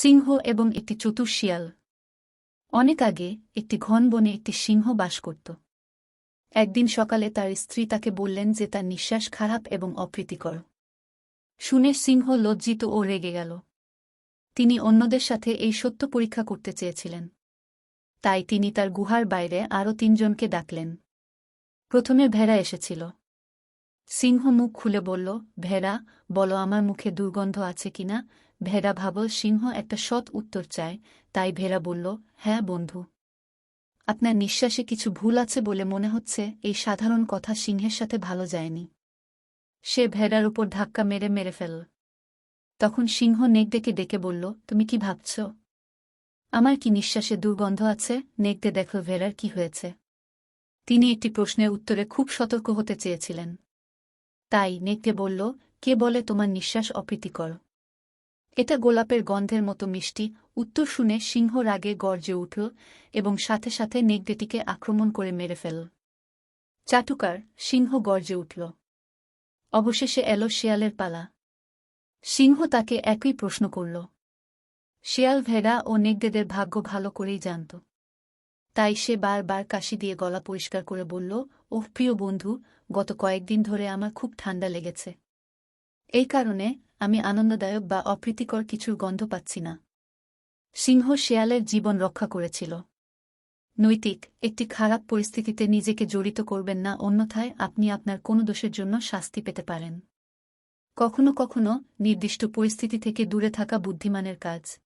সিংহ এবং একটি চতুর শিয়াল। অনেক আগে একটি ঘন বনে একটি সিংহ বাস করত। একদিন সকালে তার স্ত্রী তাকে বললেন যে তার নিঃশ্বাস খারাপ এবং অপ্রীতিকর। শুনে সিংহ লজ্জিত ও রেগে গেল। তিনি অন্যদের সাথে এই সত্য পরীক্ষা করতে চেয়েছিলেন। তাই তিনি তার গুহার বাইরে আরও তিনজনকে ডাকলেন। প্রথমে ভেড়া এসেছিল। সিংহ মুখ খুলে বলল, ভেড়া, বলো আমার মুখে দুর্গন্ধ আছে কিনা? ভেড়া ভাবল, সিংহ একটা সৎ উত্তর চায়। তাই ভেড়া বলল হ্যাঁ বন্ধু। আপনার নিঃশ্বাসে কিছু ভুল আছে বলে মনে হচ্ছে, এই সাধারণ কথা সিংহের সাথে ভালো যায়নি। সে ভেড়ার উপর ধাক্কা মেরে মেরে ফেলল। তখন সিংহ নেক ডেকে ডেকে বলল, তুমি কি ভাবছ? আমার কি নিঃশ্বাসে দুর্গন্ধ আছে? নেকদে দেখল ভেড়ার কি হয়েছে। তিনি একটি প্রশ্নের উত্তরে খুব সতর্ক হতে চেয়েছিলেন। তাই নেকড়ে বলল, কে বলে তোমার নিঃশ্বাস অপ্রীতিকর? এটা গোলাপের গন্ধের মতো মিষ্টি, উত্তর শুনে সিংহ রাগে গর্জে উঠল এবং সাথে সাথে নেকড়েটিকে আক্রমণ করে মেরে ফেল চাটুকার, সিংহ গর্জে উঠল। অবশেষে এলো শেয়ালের পালা। সিংহ তাকে একই প্রশ্ন করল। শেয়াল, ভেড়া ও নেকড়েদের ভাগ্য ভালো করেই জানত। তাই সে বারবার কাশি দিয়ে গলা পরিষ্কার করে বলল, ওহ, প্রিয় বন্ধু, গত কয়েকদিন ধরে আমার খুব ঠান্ডা লেগেছে। এই কারণে আমি আনন্দদায়ক বা অপ্রীতিকর কিছুর গন্ধ পাচ্ছি না। সিংহ শেয়ালের জীবন রক্ষা করেছিল। নৈতিক, একটি খারাপ পরিস্থিতিতে নিজেকে জড়িত করবেন না, অন্যথায় আপনি আপনার কোনো দোষের জন্য শাস্তি পেতে পারেন। কখনো কখনো নির্দিষ্ট পরিস্থিতি থেকে দূরে থাকা বুদ্ধিমানের কাজ।